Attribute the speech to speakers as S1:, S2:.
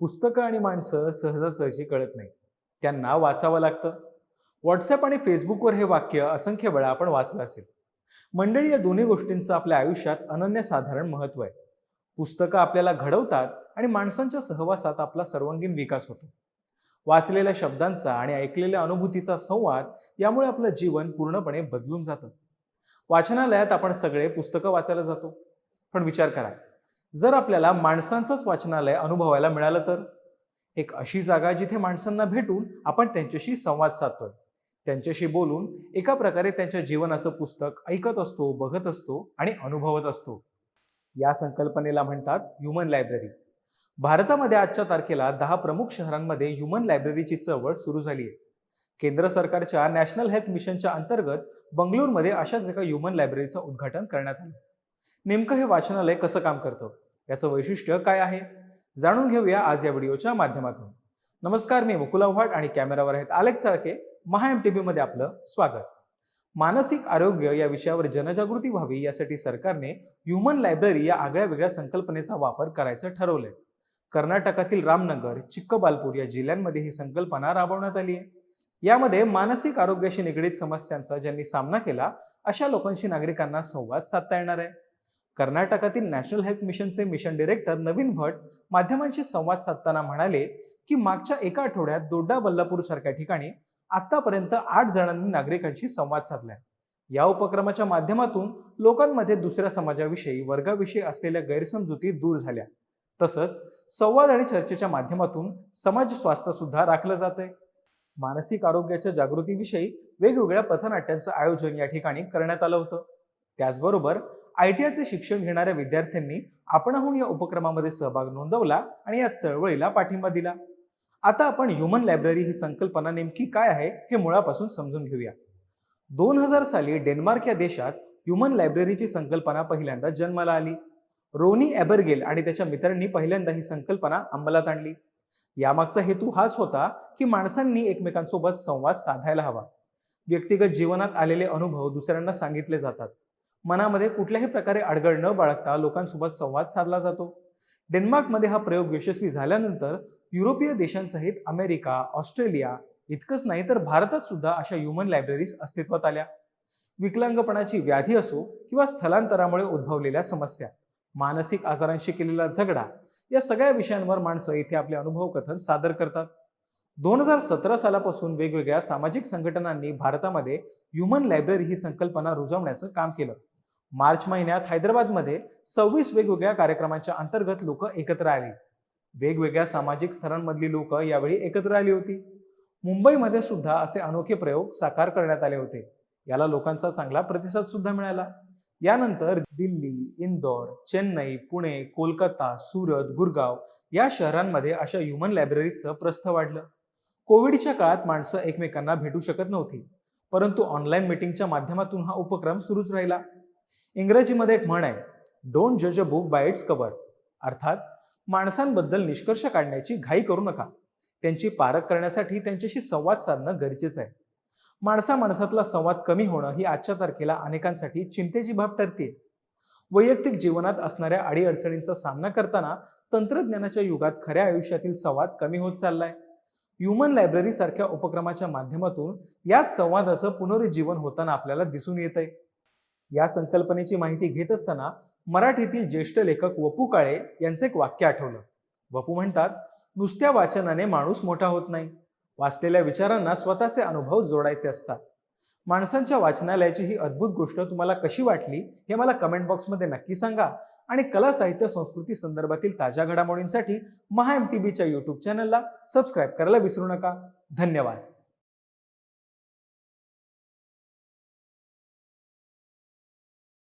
S1: पुस्तकं आणि माणसं सहजासहजी कळत नाही त्यांना वाचावं लागतं. व्हॉट्सअप आणि फेसबुकवर हे वाक्य असंख्य वेळा आपण वाचलं असेल. मंडळी या दोन्ही गोष्टींचं आपल्या आयुष्यात अनन्यसाधारण महत्त्व आहे. पुस्तकं आपल्याला घडवतात आणि माणसांच्या सहवासात आपला सर्वांगीण विकास होतो. वाचलेल्या शब्दांचा आणि ऐकलेल्या अनुभूतीचा संवाद यामुळे आपलं जीवन पूर्णपणे बदलून जातं. वाचनालयात आपण सगळे पुस्तकं वाचायला जातो. पण विचार करा जर आपल्याला माणसांचंच वाचनालय अनुभवायला मिळालं तर? एक अशी जागा जिथे माणसांना भेटून आपण त्यांच्याशी संवाद साधतोय. त्यांच्याशी बोलून एका प्रकारे त्यांच्या जीवनाचं पुस्तक ऐकत असतो बघत असतो आणि अनुभवत असतो. या संकल्पनेला म्हणतात ह्युमन लायब्ररी. भारतामध्ये आजच्या तारखेला दहा प्रमुख शहरांमध्ये ह्युमन लायब्ररीची चळवळ सुरू झाली आहे. केंद्र सरकारच्या नॅशनल हेल्थ मिशनच्या अंतर्गत बंगळूरमध्ये अशाच एका ह्युमन लायब्ररीचं उद्घाटन करण्यात आलं. नेमकं हे वाचनालय कसं काम करतं? याचं वैशिष्ट्य काय आहे? जाणून घेऊया आज या व्हिडिओच्या माध्यमातून. नमस्कार मी मुकुल व्हाट आणि कॅमेरावर आहेत आलेख चाळके. महा एम टी व्हीमध्ये आपलं स्वागत. मानसिक आरोग्य या विषयावर जनजागृती व्हावी यासाठी सरकारने ह्युमन लायब्ररी या आगळ्या वेगळ्या संकल्पनेचा वापर करायचं ठरवलंय. कर्नाटकातील रामनगर चिक्कबालपूर या जिल्ह्यांमध्ये ही संकल्पना राबवण्यात आली आहे. यामध्ये मानसिक आरोग्याशी निगडीत समस्यांचा ज्यांनी सामना केला अशा लोकांशी नागरिकांना संवाद साधता येणार आहे. कर्नाटकातील नॅशनल हेल्थ मिशनचे मिशन डिरेक्टर नवीन भट माध्यमांशी संवाद साधताना म्हणाले की मागच्या एका आठवड्यात दोड्डा बल्लापूर सारख्या ठिकाणी आतापर्यंत आठ जणांनी नागरिकांशी संवाद साधलाय. या उपक्रमाच्या माध्यमातून लोकांमध्ये दुसऱ्या समाजाविषयी वर्गाविषयी असलेल्या गैरसमजुती दूर झाल्या. तसंच संवाद आणि चर्चेच्या माध्यमातून समाज स्वास्थ्य सुद्धा राखलं जात आहे मानसिक आरोग्याच्या जागृतीविषयी वेगवेगळ्या पथनाट्यांचं आयोजन या ठिकाणी करण्यात आलं होतं. त्याचबरोबर आय टी आयचे शिक्षण घेणाऱ्या विद्यार्थ्यांनी आपणहून या उपक्रमामध्ये सहभाग नोंदवला आणि या चळवळीला पाठिंबा दिला. आता आपण ह्युमन लायब्ररी ही संकल्पना नेमकी काय आहे हे मुळापासून समजून घेऊया. दोन हजार साली डेन्मार्क या देशात ह्युमन लायब्ररीची संकल्पना पहिल्यांदा जन्माला आली. रोनी एबरगेल आणि त्याच्या मित्रांनी पहिल्यांदा ही संकल्पना अंमलात आणली. यामागचा हेतू हाच होता की माणसांनी एकमेकांसोबत संवाद साधायला हवा. व्यक्तिगत जीवनात आलेले अनुभव दुसऱ्यांना सांगितले जातात. मनामध्ये कुठल्याही प्रकारे अडगळ न बाळगता लोकांसोबत संवाद साधला जातो. डेन्मार्कमध्ये हा प्रयोग यशस्वी झाल्यानंतर युरोपीय देशांसहित अमेरिका ऑस्ट्रेलिया इतकंच नाही तर भारतात सुद्धा अशा ह्युमन लायब्ररीज अस्तित्वात आल्या. विकलांगपणाची व्याधी असो किंवा स्थलांतरामुळे उद्भवलेल्या समस्या मानसिक आजारांशी केलेला झगडा या सगळ्या विषयांवर माणसं इथे आपले अनुभव कथन सादर करतात. दोन हजार सतरा सालापासून वेगवेगळ्या सामाजिक संघटनांनी भारतामध्ये ह्युमन लायब्ररी ही संकल्पना रुजवण्याचं काम केलं. मार्च महिन्यात हैदराबादमध्ये सव्वीस वेगवेगळ्या कार्यक्रमांच्या अंतर्गत लोक एकत्र आली. वेगवेगळ्या सामाजिक स्तरांमधली लोक यावेळी एकत्र आली होती. मुंबईमध्ये सुद्धा असे अनोखे प्रयोग साकार करण्यात आले होते. याला लोकांचा चांगला प्रतिसाद सुद्धा मिळाला. यानंतर दिल्ली इंदोर चेन्नई पुणे कोलकाता सुरत गुरगाव या शहरांमध्ये अशा ह्युमन लायब्ररीजचं प्रस्थ वाढलं. कोविडच्या काळात माणसं एकमेकांना भेटू शकत नव्हती. परंतु ऑनलाईन मीटिंगच्या माध्यमातून हा उपक्रम सुरूच राहिला. इंग्रजीमध्ये एक म्हण आहे डोंट जज a book by its cover अर्थात माणसांबद्दल निष्कर्ष काढण्याची घाई करू नका. त्यांची पारख करण्यासाठी त्यांच्याशी संवाद साधणं गरजेचं आहे. माणसा माणसातला संवाद कमी होणं ही आजच्या तारखेला अनेकांसाठी चिंतेची बाब ठरते वैयक्तिक जीवनात असणाऱ्या अडीअडचणींचा सामना करताना तंत्रज्ञानाच्या युगात खऱ्या आयुष्यातील संवाद कमी होत चाललाय. ह्युमन लायब्ररी सारख्या उपक्रमाच्या माध्यमातून याच संवादाचं पुनरुज्जीवन होताना आपल्याला दिसून येत आहे या संकल्पनेची माहिती घेत असताना मराठीतील ज्येष्ठ लेखक वपू काळे यांचं एक वाक्य आठवलं. वपू म्हणतात नुसत्या वाचनाने माणूस मोठा होत नाही. वाचलेल्या विचारांना स्वतःचे अनुभव जोडायचे असतात. माणसांच्या वाचनालयाची ही अद्भुत गोष्ट तुम्हाला कशी वाटली हे मला कमेंट बॉक्समध्ये नक्की सांगा. आणि कला साहित्य संस्कृती संदर्भातील ताज्या घडामोडींसाठी महा एम टी बीच्या यूट्यूब चॅनलला सबस्क्राईब करायला विसरू नका. धन्यवाद.